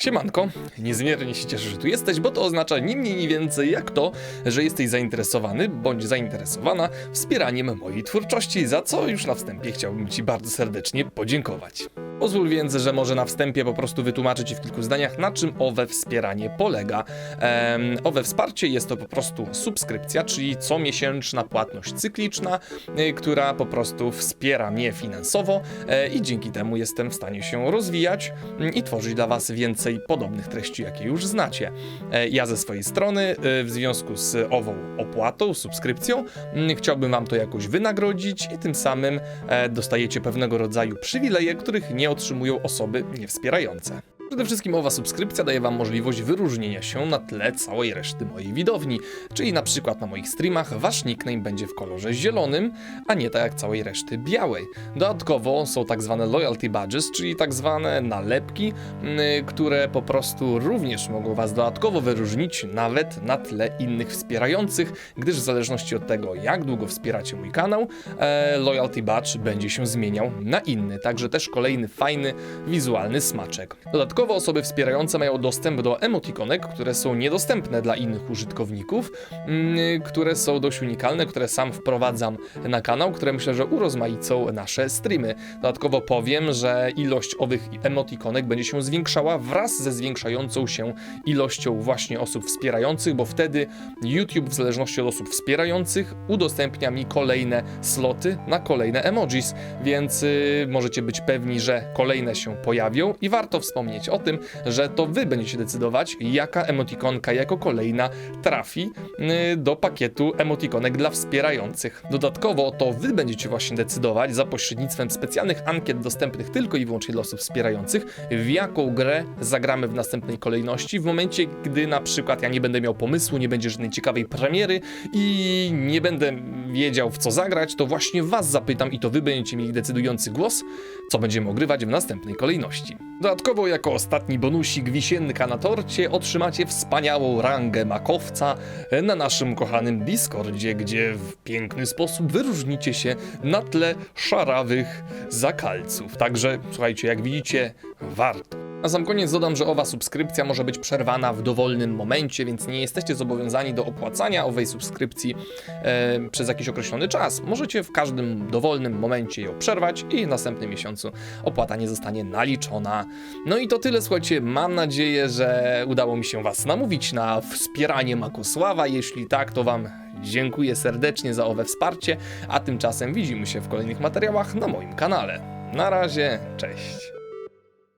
Siemanko, niezmiernie się cieszę, że tu jesteś, bo to oznacza ni mniej, ni więcej jak to, że jesteś zainteresowany bądź zainteresowana wspieraniem mojej twórczości, za co już na wstępie chciałbym Ci bardzo serdecznie podziękować. Pozwól więc, że może na wstępie po prostu wytłumaczę Ci w kilku zdaniach, na czym owe wspieranie polega. Em, owe wsparcie jest to po prostu subskrypcja, czyli comiesięczna płatność cykliczna, y, która po prostu wspiera mnie finansowo e, i dzięki temu jestem w stanie się rozwijać mm, i tworzyć dla Was więcej podobnych treści, jakie już znacie. E, Ja ze swojej strony, e, w związku z ową opłatą, subskrypcją, mm, chciałbym Wam to jakoś wynagrodzić i tym samym e, dostajecie pewnego rodzaju przywileje, których nie otrzymują osoby niewspierające. Przede wszystkim owa subskrypcja daje Wam możliwość wyróżnienia się na tle całej reszty mojej widowni, czyli na przykład na moich streamach Wasz nickname będzie w kolorze zielonym, a nie tak jak całej reszty białej. Dodatkowo są tak zwane loyalty badges, czyli tak zwane nalepki, mm, które po prostu również mogą Was dodatkowo wyróżnić nawet na tle innych wspierających, gdyż w zależności od tego jak długo wspieracie mój kanał, e, loyalty badge będzie się zmieniał na inny, także też kolejny fajny wizualny smaczek. Dodatkowo osoby wspierające mają dostęp do emotikonek, które są niedostępne dla innych użytkowników, mm, które są dość unikalne, które sam wprowadzam na kanał, które myślę, że urozmaicą nasze streamy. Dodatkowo powiem, że ilość owych emotikonek będzie się zwiększała wraz ze zwiększającą się ilością właśnie osób wspierających, bo wtedy YouTube w zależności od osób wspierających udostępnia mi kolejne sloty na kolejne emojis, więc y, możecie być pewni, że kolejne się pojawią i warto wspomnieć o tym, że to wy będziecie decydować, jaka emotikonka jako kolejna trafi y, do pakietu emotikonek dla wspierających. Dodatkowo to wy będziecie właśnie decydować za pośrednictwem specjalnych ankiet dostępnych tylko i wyłącznie dla osób wspierających, w jaką grę zagramy w następnej kolejności, w momencie, gdy na przykład ja nie będę miał pomysłu, nie będzie żadnej ciekawej premiery i nie będę wiedział w co zagrać, to właśnie was zapytam i to wy będziecie mieli decydujący głos, co będziemy ogrywać w następnej kolejności. Dodatkowo jako ostatni bonusik wisienka na torcie otrzymacie wspaniałą rangę makowca na naszym kochanym Discordzie, gdzie w piękny sposób wyróżnicie się na tle szarawych zakalców. Także słuchajcie, jak widzicie, warto. Na sam koniec dodam, że owa subskrypcja może być przerwana w dowolnym momencie, więc nie jesteście zobowiązani do opłacania owej subskrypcji e, przez jakiś określony czas. Możecie w każdym dowolnym momencie ją przerwać i w następnym miesiącu opłata nie zostanie naliczona. No i to tyle, słuchajcie. Mam nadzieję, że udało mi się Was namówić na wspieranie Makosława. Jeśli tak, to Wam dziękuję serdecznie za owe wsparcie, a tymczasem widzimy się w kolejnych materiałach na moim kanale. Na razie, cześć.